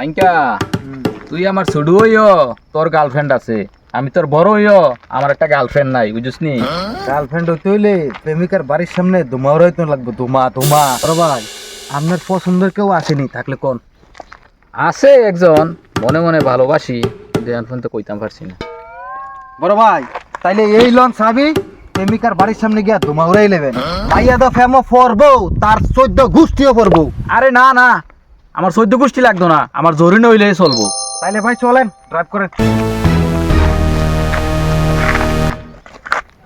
মাইনকা তুই আমার ছোট হইও তোর গার্লফ্রেন্ড আছে। আমি তোর বড় হইও আমার একটা গার্লফ্রেন্ড নাই বুঝিস নি? গার্লফ্রেন্ড হইতে হইলে প্রেমিকার বাড়ির সামনে ধুমা উড়াইতে লাগবে ধুমা ধুমা বড় ভাই আপনার পছন্দের কেউ আসেনি থাকলে কোন? আছে একজন মনে মনে ভালোবাসি দেয়ান তো কইতাম পারছি না। বড় ভাই তাইলে এই লন সাবি প্রেমিকার বাড়ির সামনে গিয়া ধুমা উড়াই নেবেন মাইয়া দা ফেমো পড়ব তার চোদ্দ গোষ্ঠীও পড়ব আরে না না আমার চোদ্দ গোষ্ঠী লাগতো না আমার জরুরি হইলে চলবো। তাইলে ভাই চলেন ড্রাইভ করেন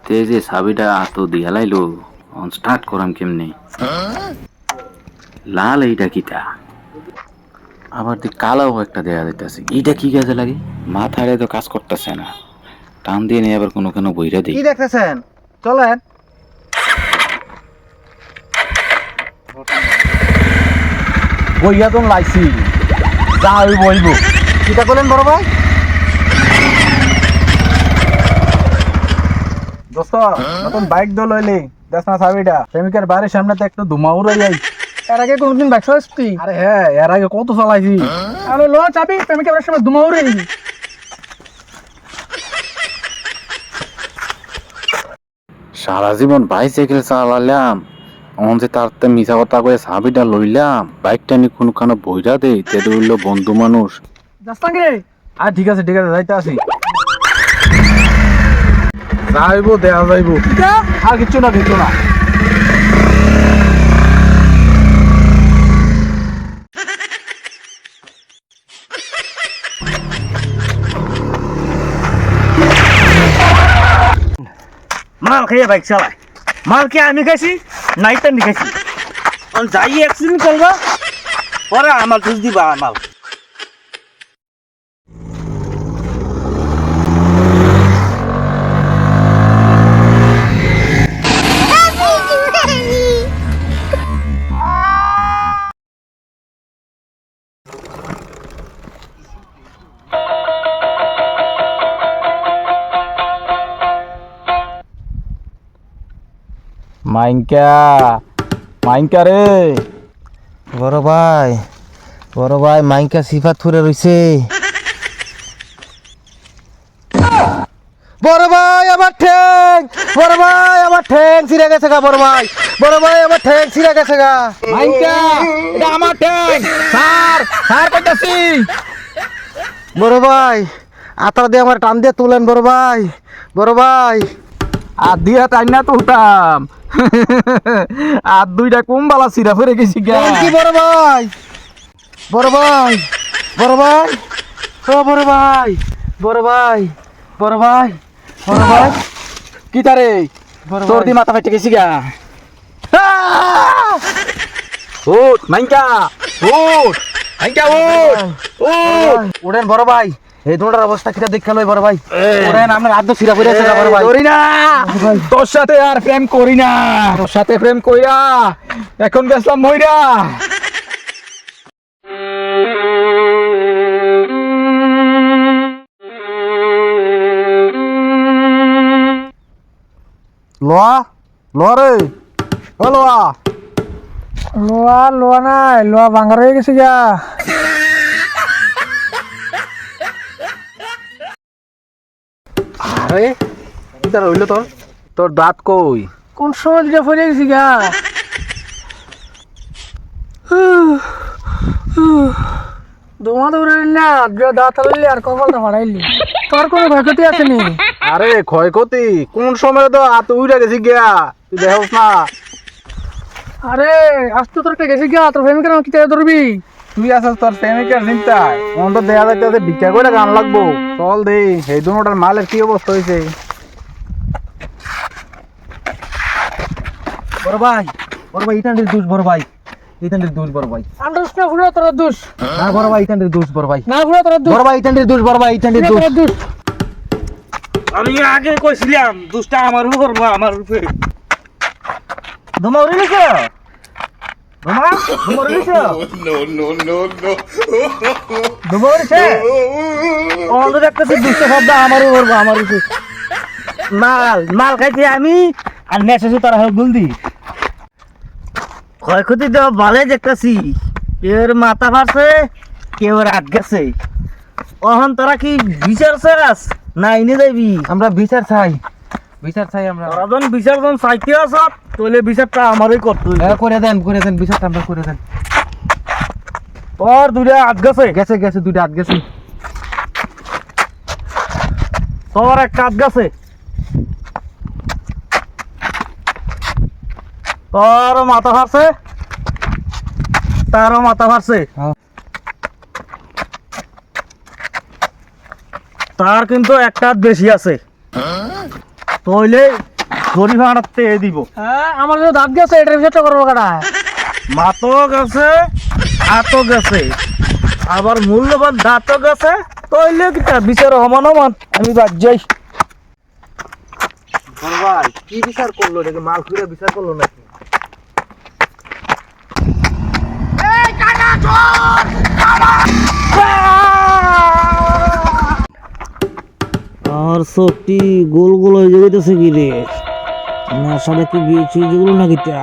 তে যে চাবিটা তো দিয়া লাইলো অন স্টার্ট করাম কেমনে? লাল এইটা কিটা? আবার দি কালাও একটা দেয়া যাইতাছে এইটা কি কাজে লাগে? মাথায় তো কাজ করতেছে না। টান দিয়ে নিয়ে আবার কোনো কোনো বইরা দিই। কি দেখতেছেন? চলেন। বইয়া তো লাইছি। যা ওই বইব কিটা করলেন বড় ভাই? দোস্ত নতুন বাইক দো লইলি দেখ না চাবিটা। প্রেমিকের বাড়ির সামনে তো একটু ধুমা উড়াই যাই এর আগে কোনদিন বাইক চালাইছি আরে হ্যাঁ এর আগে কত চালাইছি। আরে লো চাবি। প্রেমিকের বাড়ির সময় ধুমা উড়ে সারা জীবন বাইসাইকেল চালালাম। অন যে তার মিছা কথা কয়ে চাবিটা লইলাম। বাইকটা নি কোনখানে বইরা দে তে হইল বন্ধু মানুষ। আর ঠিক আছে ঠিক আছে যাইতে আসি। যাইবো দেখা যাইবো। আর কিচ্ছু না কিচ্ছু না। মাল খাইয়ে বাইক চালায়। মাল কি আমি খাইছি? নাই তো খাইছি। যাই অ্যাক্সিডেন্ট করব, পরে আমার খুঁজ দিবা আমার। মাইনকা মাইনকা রে। বড় ভাই বড় ভাই মাইকা সিফাত ফুরে রইছে। বড় ভাই আমার ঠ্যাং। বড় ভাই আমার ঠ্যাং ছিঁড়ে গেছে গা বড় ভাই। বড় ভাই আমার ঠ্যাং ছিঁড়ে গেছে গা। মাইনকা এটা আমার ট্যাঙ্ক স্যার স্যার কইতাছি। বড় ভাই আতার দিয়ে আমার টান দিয়ে তুলেন বড় ভাই। বড় ভাই। আর দিয়া টাইম না তো উঠাম আর দুইটা কম বালা সিরা ফেরে গেছি বড় ভাই? বড় ভাই বড় ভাই ও বড় ভাই বড় ভাই বড় ভাই বড় ভাই। কি তারে? তোর দি মাথা ফেটে গেছি গা। উঠ মাইনকা উঠ মাইনকা উঠ উঠ। ওড়েন বড় ভাই। এই দোড়ার অবস্থা কিটা দেখা লই বড় ভাই? সিরা পড়ে আছে বড় ভাই। করি না। তোর সাথে আর প্রেম করি না। তোর সাথে প্রেম কইরা এখন গেছিলাম মইরা। লোয়া? লোয়া রে। ও লোয়া। লোয়া লোয়া নাই। লোয়া ভাঙার হয়ে গেছে গা। এটা রইল তোর? তোর দাঁত কই? কোন সময় দিকে ফেলে গেছি গা? দোমা দৌড়ে না দাঁত আলাইলি আর কপালটা ফাড়াইলি তোর কোনো ভয়ক্ষতি আছে নি আরে ক্ষয়ক্ষতি? কোন সময় তো হাত উইরা গেছি গিয়া? তুই দেখোস না। আরে আজ তো তোর গেছি গা তোর প্রেমিকের আমার কিতা ধরবি? তুই আসাস তোর প্রেমিকের চিন্তায়? মন তো দেয়া যাইতে ভিক্ষা করে গান লাগবো। চল দে এই দুটার মালের কি অবস্থা হয়েছে বড় ভাই বড় ভাই দোষ বড় ভাই। দোষ বড় ভাই। না ফুড়া তোর দোষ। না বড় ভাই দোষ বড় ভাই। না ফুড়া তোর দোষ। বড় ভাই দোষ বড় ভাই দোষ। আমি আগে কইছিলাম দুষ্টা আমার উপর করব আমার উপরে। উড়ে অন্ধ দুষ্ট শব্দ করব আমার মাল মাল খাইছি আমি আর নেশাসু তারা হোক গুলদি ক্ষয়ক্ষতি তো ভালো দেখতেছি এর মাথা ফাটছে কেউ রাত গেছে অহন তোরা কি বিচার চাস না এনে যাবি আমরা বিচার চাই বিচার চাই আমরা তোরা বিচার যখন চাইতে তাহলে বিচারটা আমারই করতে হ্যাঁ, করে দেন করে দেন বিচারটা আমরা করে দেন। তোর হাত গেছে? গেছে গেছে দুইটা হাত গেছে। তোর একটা হাত গেছে? তোর মাথা ফারছে তারও মাথা ফারছে হ্যাঁ। তার কিন্তু একটা হাত বেশি আছে। তইলে ধরি ভাড়াতে দিব। হ্যাঁ আমার যে দাঁত গেছে এটার বিচারটা করব কাটা মাতো গেছে হাতও গেছে। আবার মূল্যবান দাঁতও গেছে তইলে কিটা বিচার সমান সমান আমি বাদ যাই। ভাই কি বিচার করল এটাকে মাল খুঁড়ে বিচার করল নাকি? আর সত্যি গোল গোল হয়ে যেতেছে কি রে নেশাটা কি গিয়েছি যেগুলো নাকি তা?